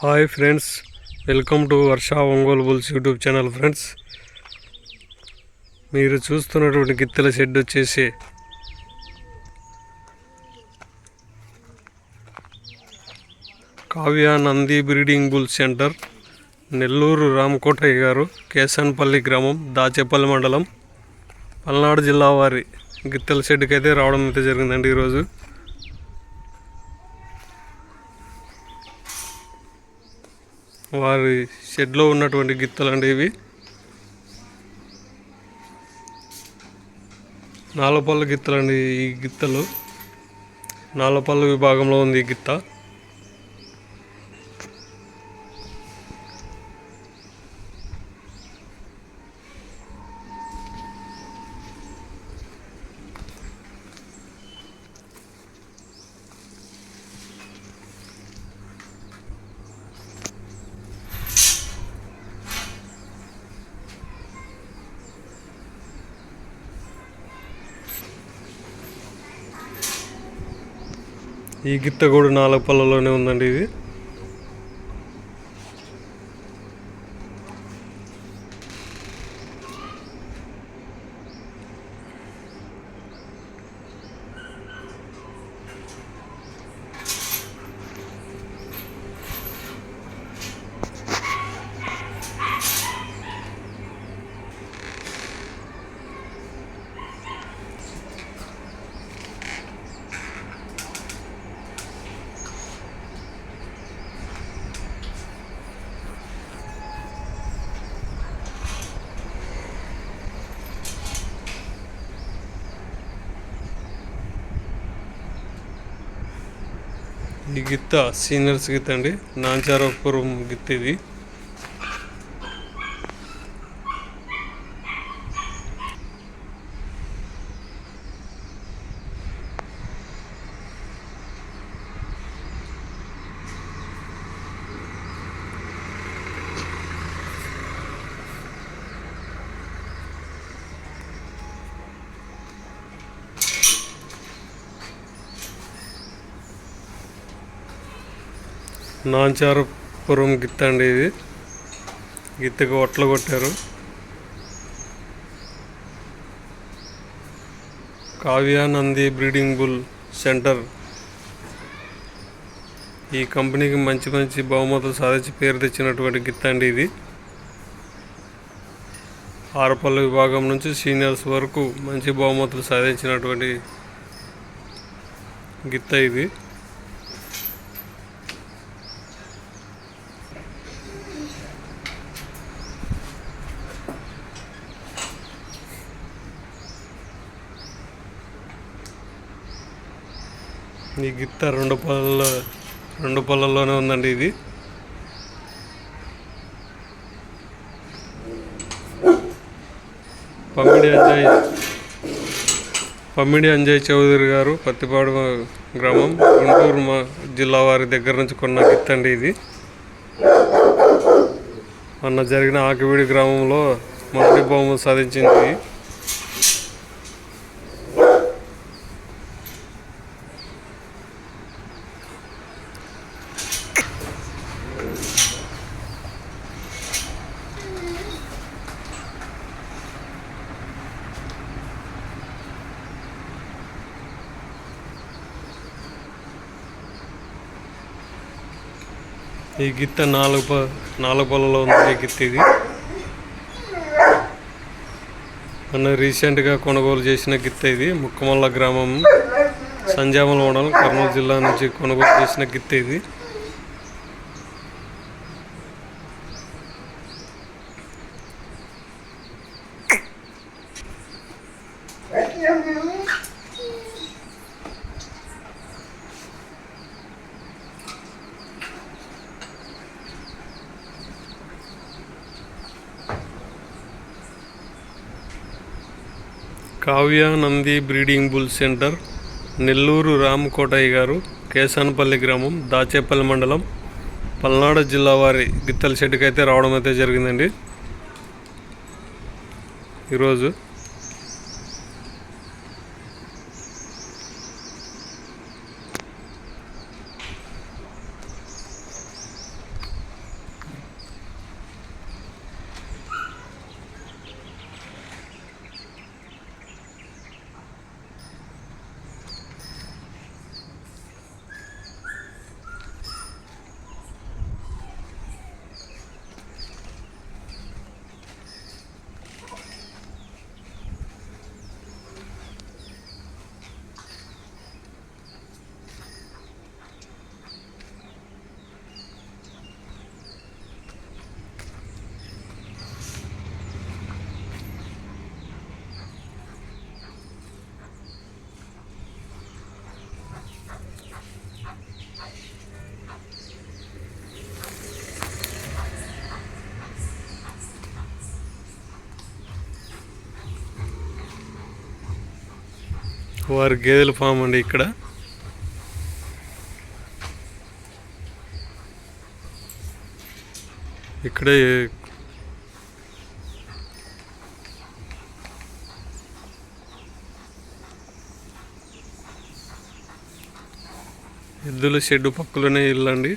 Hi friends welcome to Varsha Ongole bulls YouTube channel friends. మీరు చూస్తున్నటువంటి గిత్తెల shed వచ్చేసి Kavya Nandi breeding bull centre Nellore Ramakotaiah garu Kesanpalli గ్రామం దాచేపల్లి మండలం. పల్నాడు జిల్లా వారి గిత్తెల షెడ్కి అయితే రావడం అయితే జరిగిందండి ఈరోజు. వారి షెడ్లో ఉన్నటువంటి గిత్తలు అండి ఇవి. నాలపళ్ళ గిత్తలు అండి ఈ గిత్తలు. నాలపల్లి విభాగంలో ఉంది ఈ గిత్త. ఈ గిత్త కూడా నాలుగు పళ్ళలోనే ఉందండి ఇది. ఈ గిత్త సీనియర్స్ గిత్త అండి. నాంచారపురం గిత్త ఇది. నాంచారపురం గిత్త అండి ఇది. గిత్తకు ఒట్లు కొట్టారు. Kavya Nandi breeding bull centre. ఈ కంపెనీకి మంచి మంచి బహుమతులు సాధించి పేరు తెచ్చినటువంటి గిత్త అండి ఇది. ఆరపల్లి విభాగం నుంచి సీనియర్స్ వరకు మంచి బహుమతులు సాధించినటువంటి గిత్త ఇది. ఈ గిత్త రెండు పళ్ళ రెండు పళ్ళల్లోనే ఉందండి ఇది. పమ్మిడి అంజయ్ పమ్మిడి అంజయ్ చౌదరి గారు పత్తిపాడు గ్రామం గుంటూరు మా జిల్లా వారి దగ్గర నుంచి కొన్న గిత్త అండి ఇది. మొన్న జరిగిన ఆకివీడి గ్రామంలో మొదటి బహుమతి సాధించింది. ఈ గిత్త నాలుగు ప నాలుగు పళ్ళలో ఉంది ఈ గిత్త ఇది. మొన్న రీసెంట్గా కొనుగోలు చేసిన గిత్త ఇది. ముక్కమల్ల గ్రామం సంజామల మండలం కర్నూలు జిల్లా నుంచి కొనుగోలు చేసిన గిత్త ఇది. Kavya Nandi breeding bull centre Nellore Ramakotaiah garu Kesanapalli గ్రామం దాచేపల్లి మండలం పల్నాడు జిల్లా వారి గిత్తల షెడ్కి అయితే రావడం అయితే జరిగిందండి. ఈరోజు వారి గేదెల ఫామ్ అండి ఇక్కడ. ఇక్కడే ఎద్దుల షెడ్డు పక్కలోనే ఇల్లండి.